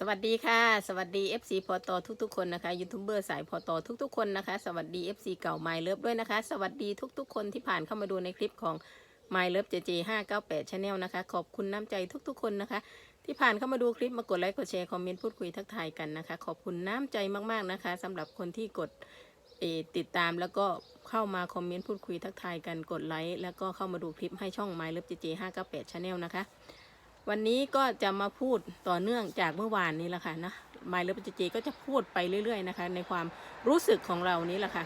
สวัสดีค่ะ สวัสดี FC พอตอทุกๆคนนะคะยูทูบเบอร์สายพอตอทุกๆคนนะคะ สวัสดี FC เก่า My Love ด้วยนะคะ สวัสดีทุกๆ คนที่ผ่านเข้ามาดูในคลิปของ My Love JJ 598 Channel นะคะ ขอบคุณน้ำใจทุกๆ คนนะคะ ที่ผ่านเข้ามาดูคลิปมากดไลค์กดแชร์คอมเมนต์พูดคุยทักทายกันนะคะ ขอบคุณน้ำใจมากๆนะคะสำหรับคนที่กดติดตามแล้วก็เข้ามาคอมเมนต์พูดคุยทักทายกันกดไลค์แล้วก็เข้ามาดูคลิปให้ช่อง My Love JJ 598 Channel นะคะ วันนี้ก็จะมาพูดต่อเนื่องจากเมื่อวานนี้แหละค่ะนะมายเลปจเจก็จะพูดไปเรื่อยๆนะคะ ในความรู้สึกของเรานี้แหละค่ะ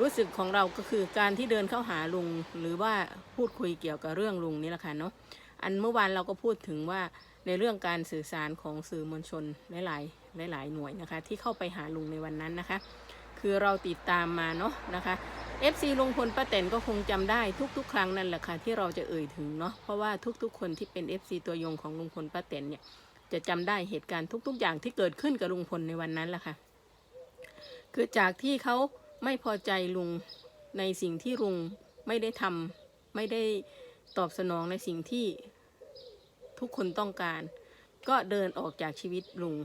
รู้สึกของเราก็คือการที่เดินเข้าหาลุง หรือว่าพูดคุยเกี่ยวกับเรื่องลุงนี่แหละค่ะเนาะอันเมื่อวานเราก็พูดถึงว่าในเรื่องการสื่อสารของสื่อมวลชนหลายๆหลาย ๆ หน่วยนะคะ ที่เข้าไปหาลุงในวันนั้นนะคะ คือเราติดตามมาเนาะนะคะ FC ลุงพลป้าแตนก็คงจำได้ทุก ๆ ครั้งนั่นแหละค่ะที่เราจะเอ่ยถึงเนาะเพราะว่าทุกๆ คนที่เป็น FC ตัวยงของลุงพลป้าแตนเนี่ยจะจำได้เหตุการณ์ทุก ๆ อย่างที่เกิดขึ้นกับลุงพลในวันนั้นแหละค่ะ คือจากที่เขาไม่พอใจลุงในสิ่งที่ลุงไม่ได้ทำไม่ได้ตอบสนองในสิ่งที่ทุกคนต้องการ ก็เดินออกจากชีวิตลุง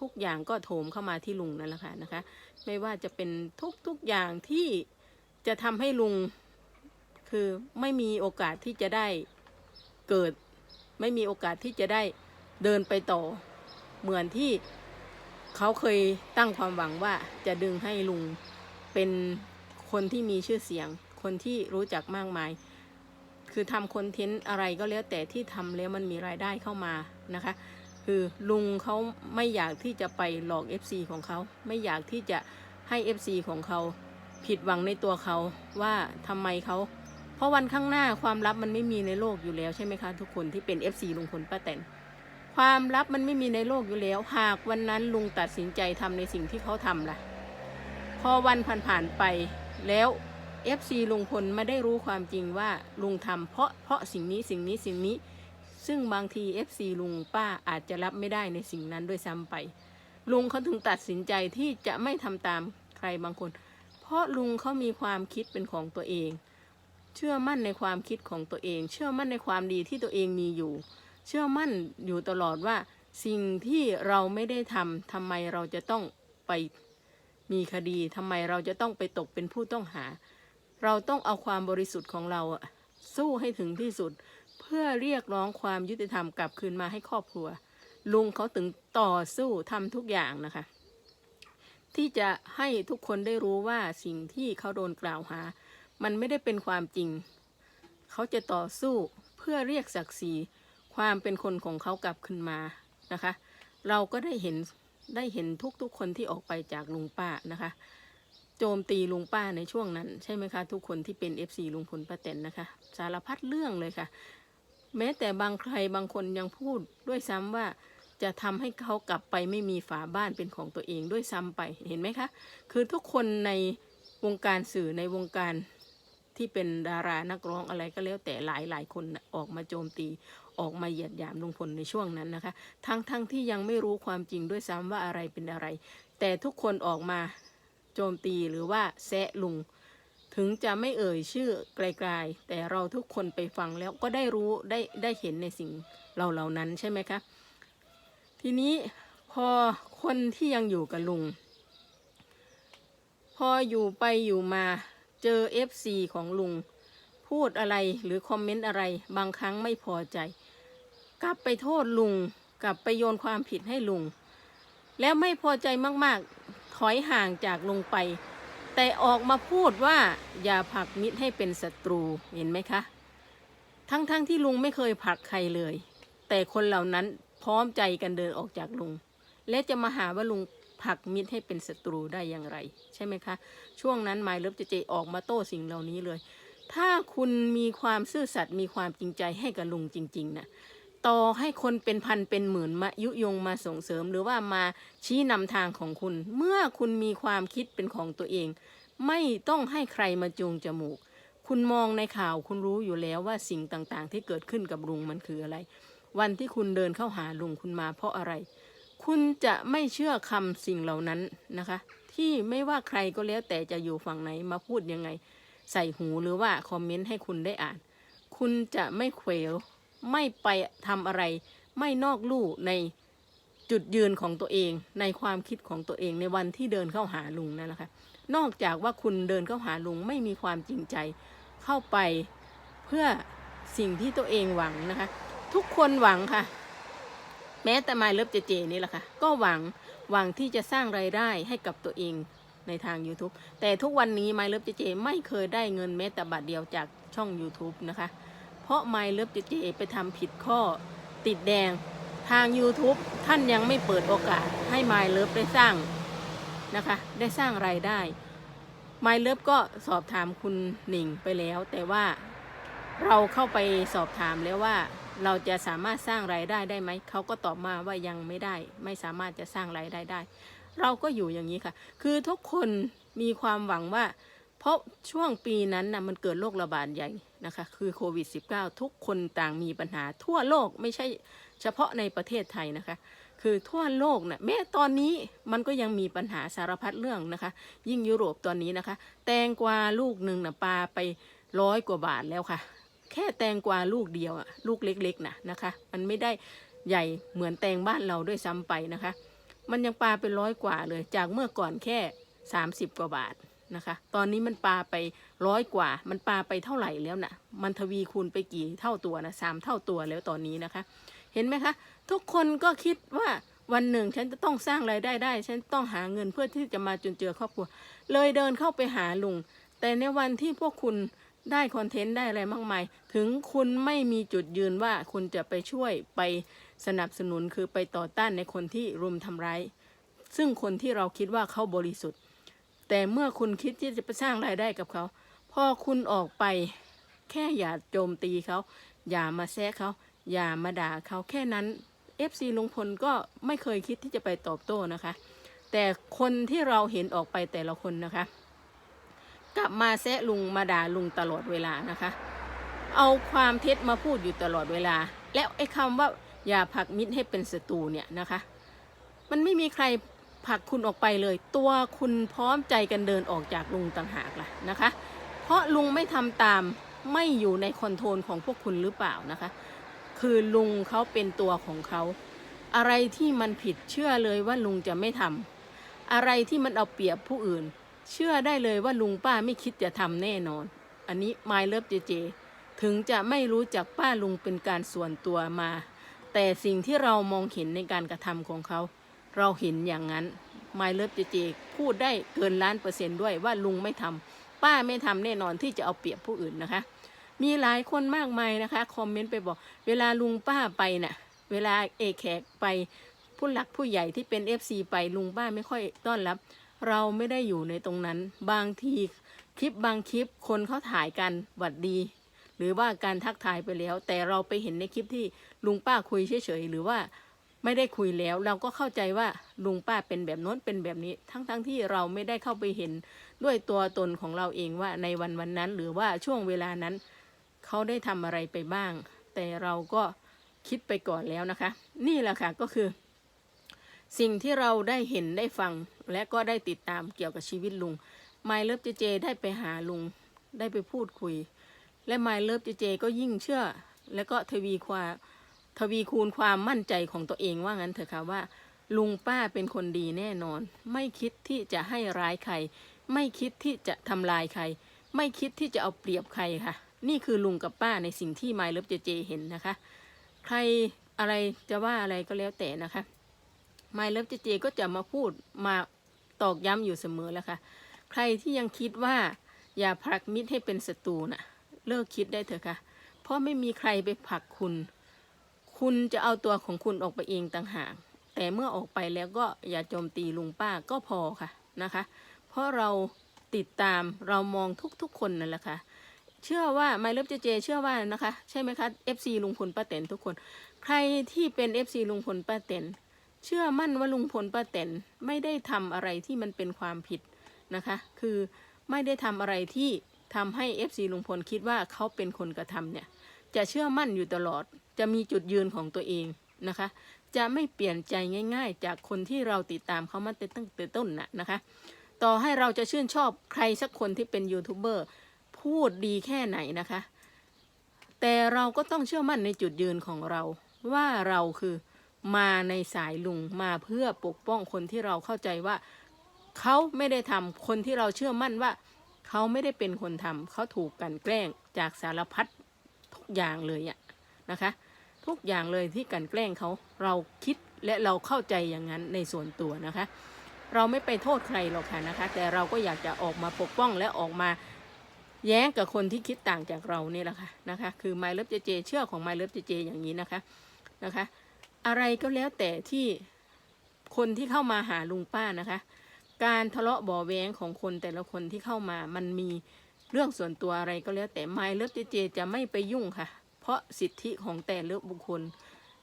ทุกอย่างก็โถมเข้ามาที่ลุงนั่นแหละค่ะนะคะ ไม่ว่าจะเป็นทุกๆอย่างที่ จะทำให้ลุงคือไม่มีโอกาสที่จะได้เกิด ไม่มีโอกาสที่จะได้เดินไปต่อ เหมือนที่เขาเคยตั้งความหวังว่าจะดึงให้ลุงเป็นคนที่มีชื่อเสียง คนที่รู้จักมากมาย คือทำคอนเทนต์อะไรก็แล้วแต่ที่ทำแล้วมันมีรายได้เข้ามานะคะ คือลุงเขาไม่อยากที่จะไปหลอก FC ของเขา ไม่อยากที่จะให้ FC ของเขา ผิดหวังในตัวเขาว่าทำไมเขา เพราะวันข้างหน้าความลับมันไม่มีในโลกอยู่แล้วใช่ไหมคะ ทุกคนที่เป็น FC ลุงพลป้าแตนความลับมันไม่มีในโลกอยู่แล้ว หากวันนั้นลุงตัดสินใจทำในสิ่งที่เขาทำล่ะ พอวันผ่านๆไปแล้ว FC ลุงพลไม่ได้รู้ความจริงว่าลุงทำเพราะเพราะสิ่งนี้สิ่งนี้สิ่งนี้ ซึ่งบางที FC ลุงป้าอาจจะรับไม่ได้ในสิ่งนั้นด้วยซ้ำไป ลุงเขาถึงตัดสินใจที่จะไม่ทำตามใครบางคน ราะลุงเขามีความคิดเป็นของตัวเอง เชื่อมั่นในความคิดของตัวเอง เชื่อมั่นในความดีที่ตัวเองมีอยู่ เชื่อมั่นอยู่ตลอดว่า สิ่งที่เราไม่ได้ทำทำไมเราจะต้องไปมีคดีทำไมเราจะต้องไปตกเป็นผู้ต้องหา เราต้องเอาความบริสุทธิ์ของเราสู้ให้ถึงที่สุด เพื่อเรียกร้องความยุติธรรมกลับคืนมาให้ครอบครัว ลุงเขาถึงต่อสู้ทำทุกอย่างนะคะ ที่จะให้ทุกคนได้รู้ว่าสิ่งที่เขาโดนกล่าวหา มันไม่ได้เป็นความจริง เขาจะต่อสู้เพื่อเรียกศักดิ์ศรีความเป็นคนของเขากลับขึ้นมานะคะ เราก็ได้เห็นได้เห็นทุกๆคนที่ออกไปจากลุงป้านะคะ โจมตีลุงป้าในช่วงนั้น ใช่ไหมคะ ทุกคนที่เป็น FC ลุงพลป้าแตนนะคะ สารพัดเรื่องเลยค่ะ แม้แต่บางใครบางคนยังพูดด้วยซ้ำว่า จะทำให้เขากลับไปไม่มีฝาบ้านเป็นของตัวเองด้วยซ้ำไปเห็นไหมคะ คือทุกคนในวงการสื่อในวงการที่เป็นดารานักร้องอะไรก็แล้วแต่หลายหลายคนออกมาโจมตีออกมาเหยียดหยามลุงพลในช่วงนั้นนะคะ ทั้งทั้งที่ยังไม่รู้ความจริงด้วยซ้ำว่าอะไรเป็นอะไร แต่ทุกคนออกมาโจมตีหรือว่าแซะลุง ถึงจะไม่เอ่ยชื่อไกลๆ แต่เราทุกคนไปฟังแล้วก็ได้รู้ได้ได้เห็นในสิ่งเราเหล่านั้นใช่ไหมคะ ทีนี้พอคนที่ยังอยู่กับลุง พออยู่ไปอยู่มาเจอ FC ของลุง พูดอะไรหรือคอมเมนต์อะไร บางครั้งไม่พอใจ กลับไปโทษลุง กลับไปโยนความผิดให้ลุง แล้วไม่พอใจมากๆ ถอยห่างจากลุงไป แต่ออกมาพูดว่าอย่าผลักมิตรให้เป็นศัตรูเห็นไหมคะ ทั้งๆทที่ลุงไม่เคยผลักใครเลย แต่คนเหล่านั้น พร้อมใจกันเดินออกจากลุง และจะมาหาว่าลุงผลักมิตรให้เป็นศัตรูได้อย่างไร ใช่ไหมคะ ช่วงนั้นไมล์เลิฟเจเจออกมาโต้สิ่งเหล่านี้เลย ถ้าคุณมีความซื่อสัตย์มีความจริงใจให้กับลุงจริงๆนะต่อให้คนเป็นพันเป็นหมื่นมายุยงมาส่งเสริมหรือว่ามาชี้นำทางของคุณ เมื่อคุณมีความคิดเป็นของตัวเอง ไม่ต้องให้ใครมาจูงจมูก คุณมองในข่าวคุณรู้อยู่แล้วว่าสิ่งต่างๆ ที่เกิดขึ้นกับลุงมันคืออะไร วันที่คุณเดินเข้าหาลุงคุณมาเพราะอะไร คุณจะไม่เชื่อคำสิ่งเหล่านั้นนะคะ ที่ไม่ว่าใครก็แล้วแต่จะอยู่ฝั่งไหนมาพูดยังไง ใส่หูหรือว่าคอมเมนต์ให้คุณได้อ่าน คุณจะไม่เขวไม่ไปทำอะไร ไม่นอกลู่ในจุดยืนของตัวเองในความคิดของตัวเองในวันที่เดินเข้าหาลุงนั่นแหละค่ะนอกจากว่าคุณเดินเข้าหาลุงไม่มีความจริงใจเข้าไปเพื่อสิ่งที่ตัวเองหวังนะคะ ทุกคนหวังค่ะ แม้แต่ไมเลิฟเจเจนี่แหละค่ะ ก็หวังหวังที่จะสร้างไรายได้ให้กับตัวเองในทาง YouTube แต่ทุกวันนี้ไมเลิฟเจเจไม่เคยได้เงินแม้แต่บาทเดียวจากช่อง YouTube นะคะ เพราะไมเลิฟเจเจไปทำผิดข้อติดแดงทาง YouTube ท่านยังไม่เปิดโอกาสให้ไมเลิฟได้สร้างนะคะ ได้สร้างไรายได้ไมเลิฟก็สอบถามคุณหนิงไปแล้ว แต่ว่าเราเข้าไปสอบถามแล้วว่า เราจะสามารถสร้างรายได้ได้ไหม เขาก็ตอบมาว่ายังไม่ได้ ไม่สามารถจะสร้างรายได้ได้ เราก็อยู่อย่างนี้ค่ะ คือทุกคนมีความหวังว่า เพราะช่วงปีนั้นนะมันเกิดโรคระบาดใหญ่นะคะ คือโควิด -19 ทุกคนต่างมีปัญหา ทั่วโลกไม่ใช่เฉพาะในประเทศไทยนะคะ คือทั่วโลกนะ่ะแม้ตอนนี้มันก็ยังมีปัญหาสารพัดเรื่องนะคะ ยิ่งยุโรปตอนนี้นะคะ แตงกวาลูกหนึ่งนะปลาไปร้อยกว่าบาทแล้วค่ะ แค่แตงกวาลูกเดียวอะลูกเล็กๆนะนะคะ มันไม่ได้ใหญ่เหมือนแตงบ้านเราด้วยซ้ำไปนะคะ มันยังปลาไปร้อยกว่าเลย จากเมื่อก่อนแค่ 30 กว่าบาทนะคะ ตอนนี้มันปลาไปร้อยกว่า มันปลาไปเท่าไหร่แล้วนะ่ะ มันทวีคูณไปกี่เท่าตัวนะสามเท่าตัวแล้วตอนนี้นะคะ เห็นไหมคะ ทุกคนก็คิดว่าวันหนึ่งฉันจะต้องสร้างรายได้ได้ ฉันต้องหาเงินเพื่อที่จะมาจนเจือครอบครัว เลยเดินเข้าไปหาลุง แต่ในวันที่พวกคุณ ได้คอนเทนต์ได้อะไรมากมาย ถึงคุณไม่มีจุดยืนว่าคุณจะไปช่วยไปสนับสนุนคือไปต่อต้านในคนที่รุมทำร้าย ซึ่งคนที่เราคิดว่าเขาบริสุทธิ์ แต่เมื่อคุณคิดที่จะไปสร้างรายได้กับเขา พอคุณออกไปแค่อย่าโจมตีเขา อย่ามาแซะเขา อย่ามาด่าเขาแค่นั้น FC ลุงพลก็ไม่เคยคิดที่จะไปตอบโต้นะคะ แต่คนที่เราเห็นออกไปแต่ละคนนะคะ กลับมาแซะลุงมาด่าลุงตลอดเวลานะคะ เอาความเท็จมาพูดอยู่ตลอดเวลา แล้วไอ้คำว่าอย่าผลักมิตรให้เป็นศัตรูเนี่ยนะคะ มันไม่มีใครผลักคุณออกไปเลย ตัวคุณพร้อมใจกันเดินออกจากลุงต่างหากล่ะนะคะ เพราะลุงไม่ทำตามไม่อยู่ในคอนโทรลของพวกคุณหรือเปล่านะคะ คือลุงเขาเป็นตัวของเขาอะไรที่มันผิดเชื่อเลยว่าลุงจะไม่ทำอะไรที่มันเอาเปรียบผู้อื่น เชื่อได้เลยว่าลุงป้าไม่คิดจะทำแน่นอน อันนี้ My Love JJ ถึงจะไม่รู้จักป้าลุงเป็นการส่วนตัวมา แต่สิ่งที่เรามองเห็นในการกระทำของเขา เราเห็นอย่างนั้น My Love JJ พูดได้เกินล้านเปอร์เซนต์ด้วยว่าลุงไม่ทำป้าไม่ทำแน่นอนที่จะเอาเปรียบผู้อื่นนะคะ มีหลายคนมากมายนะคะคอมเมนต์ไปบอก เวลาลุงป้าไปน่ะ เวลาเอกแขกไปผู้หลักผู้ใหญ่ที่เป็น FC ไปลุงป้าไม่ค่อยต้อนรับ เราไม่ได้อยู่ในตรงนั้น บางทีคลิปบางคลิปคนเขาถ่ายกันหวัดดี หรือว่าการทักทายไปแล้ว แต่เราไปเห็นในคลิปที่ลุงป้าคุยเฉยๆหรือว่าไม่ได้คุยแล้ว เราก็เข้าใจว่าลุงป้าเป็นแบบโน้นเป็นแบบนี้ ทั้งๆทที่เราไม่ได้เข้าไปเห็นด้วยตัวตนของเราเองว่าในวันวันนั้น หรือว่าช่วงเวลานั้น เขาได้ทำอะไรไปบ้าง แต่เราก็คิดไปก่อนแล้วนะคะ นี่แหละค่ะก็คือ สิ่งที่เราได้เห็นได้ฟัง และก็ได้ติดตามเกี่ยวกับชีวิตลุง My Love JJ ได้ไปหาลุงได้ไปพูดคุย และ My Love JJ ก็ยิ่งเชื่อ และก็ทวีความทวีคูณความมั่นใจของตัวเองว่างั้นเถอะค่ะว่า ลุงป้าเป็นคนดีแน่นอน ไม่คิดที่จะให้ร้ายใคร ไม่คิดที่จะทำลายใคร ไม่คิดที่จะเอาเปรียบใครค่ะ นี่คือลุงกับป้าในสิ่งที่ My Love JJ เห็นนะคะ ใครอะไรจะว่าอะไรก็แล้วแต่นะคะ My Love JJ ก็จะมาพูดมาตอกย้ำอยู่เสมอแล้วค่ะ ใครที่ยังคิดว่าอย่าผลักมิตรให้เป็นศัตรูน่ะ เลิกคิดได้เถอะค่ะ เพราะไม่มีใครไปผลักคุณ คุณจะเอาตัวของคุณออกไปเองต่างหาก แต่เมื่อออกไปแล้วก็อย่าโจมตีลุงป้าก็พอค่ะนะคะ เพราะเราติดตามเรามองทุกๆคนนั่นแหละค่ะ เชื่อว่าไมเลิฟเจเจ เชื่อว่านะคะ ใช่ไหมคะ FC ลุงพลป้าแตนทุกคน ใครที่เป็น FC ลุงพลป้าแตน เชื่อมั่นว่าลุงพลป้าแตนไม่ได้ทำอะไรที่มันเป็นความผิดนะคะ คือไม่ได้ทำอะไรที่ทำให้ FC ลุงพลคิดว่าเขาเป็นคนกระทำเนี่ย จะเชื่อมั่นอยู่ตลอด จะมีจุดยืนของตัวเองนะคะ จะไม่เปลี่ยนใจง่าย ๆ จากคนที่เราติดตามเขามาตั้งแต่ต้นน่ะนะคะ ต่อให้เราจะชื่นชอบใครสักคนที่เป็นยูทูบเบอร์พูดดีแค่ไหนนะคะ แต่เราก็ต้องเชื่อมั่นในจุดยืนของเรา ว่าเราคือ มาในสายลุงมาเพื่อปกป้องคนที่เราเข้าใจว่า เขาไม่ได้ทำคนที่เราเชื่อมั่นว่า เขาไม่ได้เป็นคนทำเขาถูกกันแกล้งจากสารพัดทุกอย่างเลยอะนะคะ ทุกอย่างเลยที่กันแกล้งเขาเราคิดและเราเข้าใจอย่างนั้นในส่วนตัวนะคะ เราไม่ไปโทษใครหรอกค่ะนะคะ แต่เราก็อยากจะออกมาปกป้องและออกมาแย้งกับคนที่คิดต่างจากเราเนี่ยแหละค่ะนะคะ คือไมเลิฟเจเจเชื่อของไมเลิฟเจเจอย่างนี้นะคะนะคะ อะไรก็แล้วแต่ที่คนที่เข้ามาหาลุงป้านะคะ การทะเลาะบ่อแว้งของคนแต่ละคนที่เข้ามามันมีเรื่องส่วนตัวอะไรก็แล้วแต่ไมเลิฟเจเจจะไม่ไปยุ่งค่ะ เพราะสิทธิของแต่ละบุคคล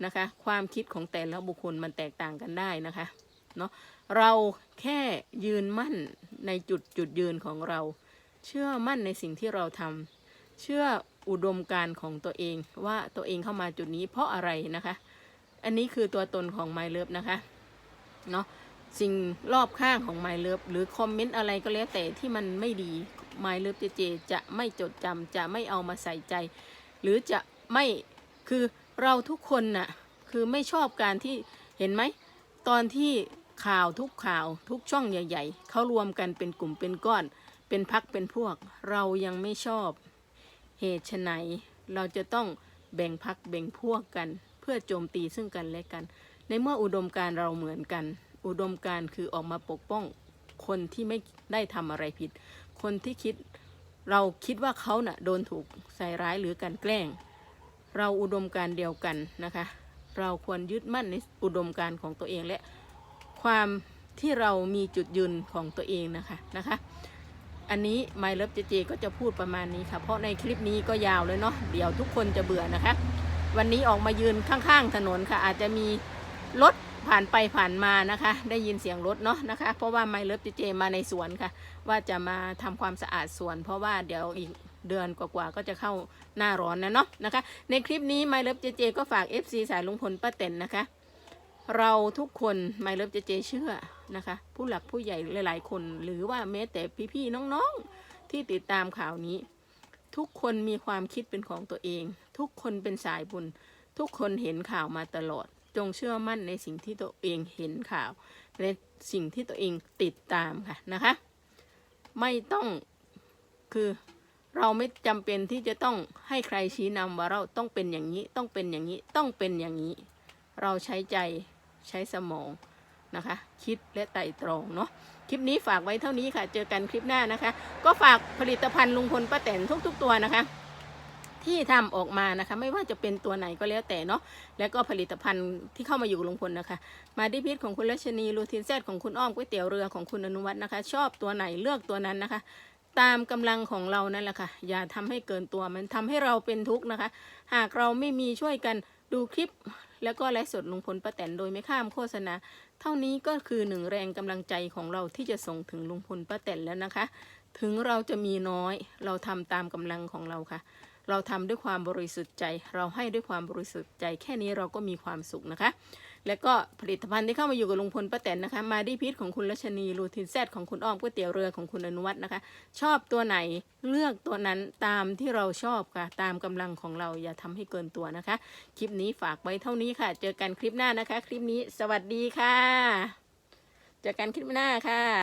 นะคะ ความคิดของแต่ละบุคคลมันแตกต่างกันได้นะคะเนาะเราแค่ยืนมั่นในจุดจุดยืนของเรา เชื่อมั่นในสิ่งที่เราทำเชื่ออุดมการณ์ของตัวเองว่าตัวเองเข้ามาจุดนี้เพราะอะไรนะคะ อันนี้คือตัวตนของ My Love นะคะเนาะสิ่งรอบข้างของ My Love หรือคอมเมนต์อะไรก็แล้วแต่ที่มันไม่ดี My Love เจเจจะไม่จดจำจะไม่เอามาใส่ใจ หรือจะไม่คือเราทุกคนน่ะคือไม่ชอบการที่เห็นไหม ตอนที่ข่าวทุกข่าวทุกช่องใหญ่ ๆเขารวมกันเป็นกลุ่มเป็นก้อน เป็นพักเป็นพวก เรายังไม่ชอบ เหตุไฉนเราจะต้องแบ่งพักแบ่งพวกกัน พื่อโจมตีซึ่งกันและกัน ในเมื่ออุดมการเราเหมือนกัน อุดมการคือออกมาปกป้องคนที่ไม่ได้ทำอะไรผิด คนที่คิดเราคิดว่าเขาน่ะโดนถูกใส่ร้ายหรือการแกล้ง เราอุดมการเดียวกันนะคะ เราควรยึดมั่นในอุดมการของตัวเองและความที่เรามีจุดยืนของตัวเองนะคะนะคะ อันนี้ไมล์เลิฟเจเจก็จะพูดประมาณนี้ค่ะ เพราะในคลิปนี้ก็ยาวเลยเนาะเดี๋ยวทุกคนจะเบื่อนะคะ วันนี้ออกมายืนข้างๆถนนค่ะ อาจจะมีรถผ่านไปผ่านมานะคะ ได้ยินเสียงรถเนาะนะคะ เพราะว่าไมเลิฟเจเจมาในสวนค่ะ ว่าจะมาทำความสะอาดสวน เพราะว่าเดี๋ยวอีกเดือนกว่าๆก็จะเข้าหน้าร้อนนะเนาะนะคะ ในคลิปนี้ไมเลิฟเจเจก็ฝาก FC สายลุงพลป้าเต็นนะคะ เราทุกคนไมเลิฟเจเจเชื่อนะคะ ผู้หลักผู้ใหญ่หลายๆคน หรือว่าแม้แต่พี่ๆน้องๆที่ติดตามข่าวนี้ ทุกคนมีความคิดเป็นของตัวเอง ทุกคนเป็นสายบุญ ทุกคนเห็นข่าวมาตลอด จงเชื่อมั่นในสิ่งที่ตัวเองเห็นข่าว ในสิ่งที่ตัวเองติดตามค่ะนะคะ ไม่ต้องคือเราไม่จำเป็นที่จะต้องให้ใครชี้นำว่าเราต้องเป็นอย่างนี้ ต้องเป็นอย่างนี้ ต้องเป็นอย่างนี้ เราใช้ใจใช้สมองนะคะ คิดและไตร่ตรองเนาะ คลิปนี้ฝากไว้เท่านี้ค่ะ เจอกันคลิปหน้านะคะ ก็ฝากผลิตภัณฑ์ลุงพลป้าแตนทุก ๆ ตัวนะคะที่ทำออกมานะคะ ไม่ว่าจะเป็นตัวไหนก็แล้วแต่เนาะแล้วก็ผลิตภัณฑ์ที่เข้ามาอยู่ลุงพลนะคะ มาดิพิษของคุณรัชนีลูทินแซดของคุณอ้อมก๋วยเตี๋ยวเรือของคุณอนุวัฒน์นะคะ ชอบตัวไหนเลือกตัวนั้นนะคะ ตามกำลังของเรานั่นแหละค่ะ อย่าทำให้เกินตัวมันทำให้เราเป็นทุกข์นะคะ หากเราไม่มีช่วยกันดูคลิป แล้วก็ไลฟ์สดลุงพลป้าแตนโดยไม่ข้ามโฆษณา เท่านี้ก็คือหนึ่งแรงกำลังใจของเราที่จะส่งถึงลุงพลป้าแตนแล้วนะคะ ถึงเราจะมีน้อย เราทำตามกำลังของเราค่ะ เราทำด้วยความบริสุทธิ์ใจ เราให้ด้วยความบริสุทธิ์ใจ แค่นี้เราก็มีความสุขนะคะ แล้วก็ผลิตภัณฑ์ที่เข้ามาอยู่กับลุงพลป้าแตนนะคะ มาดีพิษของคุณรัชนีรูทินแซดของคุณอ้อมก๋วยเตี๋ยวเรือของคุณอนุวัฒน์นะคะ ชอบตัวไหนเลือกตัวนั้นตามที่เราชอบค่ะ ตามกำลังของเราอย่าทำให้เกินตัวนะคะ คลิปนี้ฝากไว้เท่านี้ค่ะ เจอกันคลิปหน้านะคะ คลิปนี้สวัสดีค่ะ เจอกันคลิปหน้าค่ะ